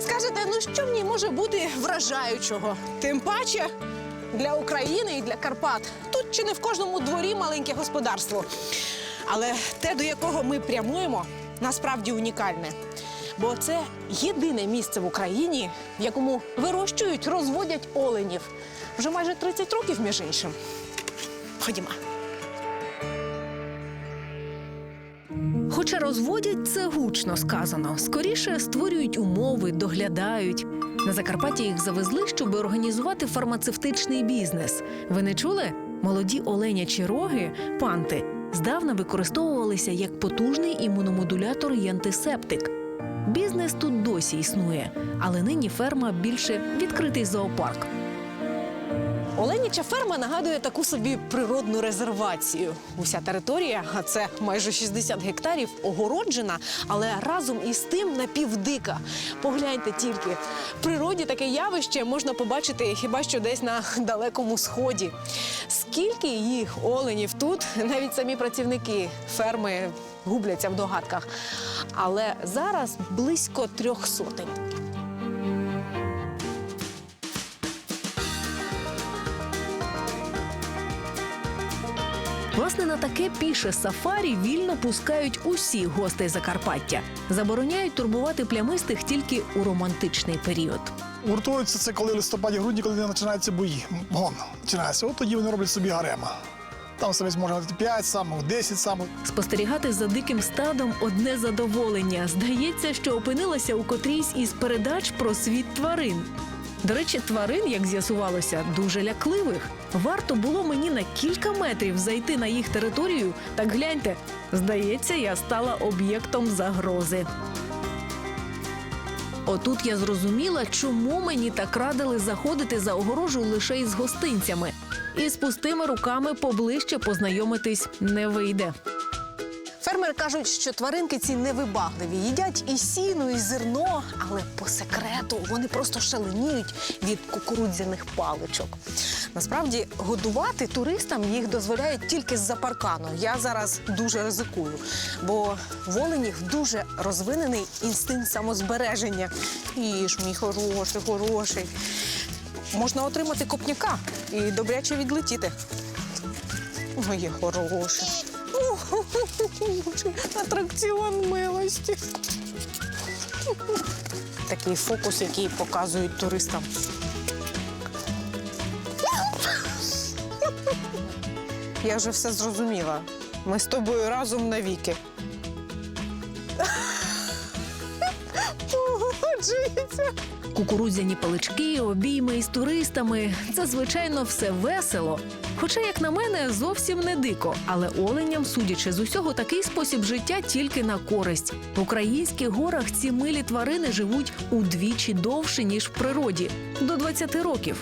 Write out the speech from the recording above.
Скажете, ну що в ній може бути вражаючого? Тим паче для України і для Карпат. Тут чи не в кожному дворі маленьке господарство. Але те, до якого ми прямуємо, насправді унікальне. Бо це єдине місце в Україні, в якому вирощують, розводять оленів. Вже майже 30 років, між іншим. Ходімо. Хоча розводять це гучно сказано. Скоріше створюють умови, доглядають. На Закарпатті їх завезли, щоб організувати фармацевтичний бізнес. Ви не чули? Молоді оленячі роги, панти, здавна використовувалися як потужний імуномодулятор і антисептик. Бізнес тут досі існує, але нині ферма більше відкритий зоопарк. Оленяча ферма нагадує таку собі природну резервацію. Уся територія, а це майже 60 гектарів, огороджена, але разом із тим напівдика. Погляньте тільки, в природі таке явище можна побачити хіба що десь на далекому сході. Скільки їх оленів тут, навіть самі працівники ферми губляться в догадках. Але зараз близько трьох сотень. Власне, на таке піше сафарі вільно пускають усіх гостей Закарпаття. Забороняють турбувати плямистих тільки у романтичний період. Гуртуються це коли листопаді-грудні, коли починаються бої. Гон починається. От тоді вони роблять собі гарема. Там може мати 5 самок, 10 самок. Спостерігати за диким стадом одне задоволення. Здається, що опинилася у котрійсь із передач про світ тварин. До речі, тварин, як з'ясувалося, дуже лякливих. Варто було мені на кілька метрів зайти на їх територію. Так гляньте, здається, я стала об'єктом загрози. Отут я зрозуміла, чому мені так радили заходити за огорожу лише із гостинцями. І з пустими руками поближче познайомитись не вийде. Фермери кажуть, що тваринки ці невибагливі, їдять і сіно, і зерно, але по секрету вони просто шаленіють від кукурудзяних паличок. Насправді годувати туристам їх дозволяють тільки з-за паркану. Я зараз дуже ризикую, бо в оленів дуже розвинений інстинкт самозбереження. Їж, мій хороший, хороший. Можна отримати копняка і добряче відлетіти. Моє хороше. Боже, Атракціон милості. Такий фокус, який показують туристам. Я вже все зрозуміла. Ми з тобою разом навіки. Погоджується. Кукурудзяні палички, обійми із туристами це звичайно все весело. Хоча, як на мене, зовсім не дико. Але оленям, судячи з усього, такий спосіб життя тільки на користь. В українських горах ці милі тварини живуть удвічі довше ніж в природі до 20 років.